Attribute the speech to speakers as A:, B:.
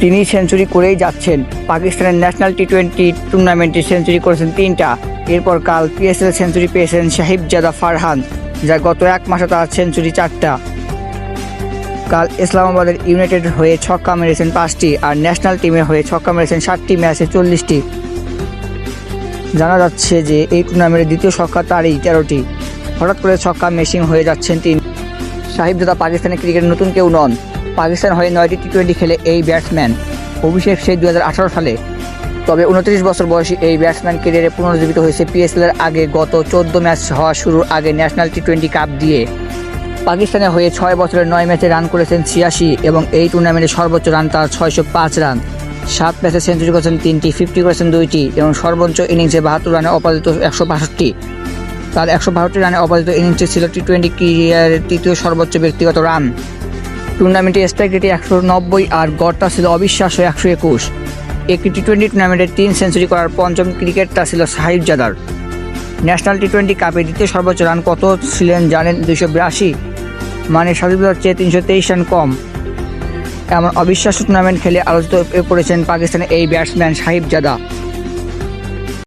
A: তিনি সেঞ্চুরি করেই যাচ্ছেন। পাকিস্তানের ন্যাশনাল টি টোয়েন্টি টুর্নামেন্টে সেঞ্চুরি করেছেন তিনটা। এরপর কাল পিএসএল সেঞ্চুরি পেয়েছেন সাহিবজাদা ফারহান, যা গত এক মাসে তার সেঞ্চুরি চারটা। কাল ইসলামাবাদের ইউনাইটেড হয়ে ছক্কা মেরেছেন পাঁচটি আর ন্যাশনাল টিমের হয়ে ছক্কা মেরেছেন ষাটটি ম্যাচে চল্লিশটি। জানা যাচ্ছে যে এই টুর্নামেন্টের দ্বিতীয় ছক্কা তারই তেরোটি। হঠাৎ করে ছক্কা মেশিং হয়ে যাচ্ছেন তিনি। সাহিবজাদা পাকিস্তানের ক্রিকেটের নতুন কেউ নন। পাকিস্তান হয়ে নয়টি টি টোয়েন্টি খেলে এই ব্যাটসম্যান। অভিষেক সেই দু হাজার আঠেরো সালে। তবে উনত্রিশ বছর বয়সী এই ব্যাটসম্যান ক্যারিয়ারে পুনর্জীবিত হয়েছে পিএসএল এর আগে গত চোদ্দ ম্যাচ হওয়া শুরুর আগে ন্যাশনাল টি টোয়েন্টি কাপ দিয়ে। পাকিস্তানে হয়ে ছয় বছরের নয় ম্যাচে রান করেছেন ছিয়াশি এবং এই টুর্নামেন্টে সর্বোচ্চ রান তার ছয়শো পাঁচ রান। সাত ম্যাচে সেঞ্চুরি করেছেন তিনটি, ফিফটি করেছেন দুইটি এবং সর্বোচ্চ ইনিংসে বাহাত্তর রানে অপরাজিত একশো বাষট্টি। তার একশো বাষট্টি রানে অপরাজিত ইনিংসে ছিল টি টোয়েন্টি ক্যারিয়ারের তৃতীয় সর্বোচ্চ ব্যক্তিগত রান। টুর্নামেন্টে স্ট্রাইক রেটে একশো নব্বই আর গড়টা ছিল অবিশ্বাস্য একশো একুশ। একটি টি টোয়েন্টি টুর্নামেন্টে তিন সেঞ্চুরি করার পঞ্চম ক্রিকেটটা ছিল সাহিবজাদার। ন্যাশনাল টি টোয়েন্টি কাপে দ্বিতীয় সর্বোচ্চ রান কত ছিলেন জানেন দুইশো বিরাশি? মানে সাহিবজাদার চেয়ে তিনশো তেইশ রান কম। এমন অবিশ্বাস্য টুর্নামেন্ট খেলে আলোচিত পড়েছেন পাকিস্তানের এই ব্যাটসম্যান সাহিবজাদা।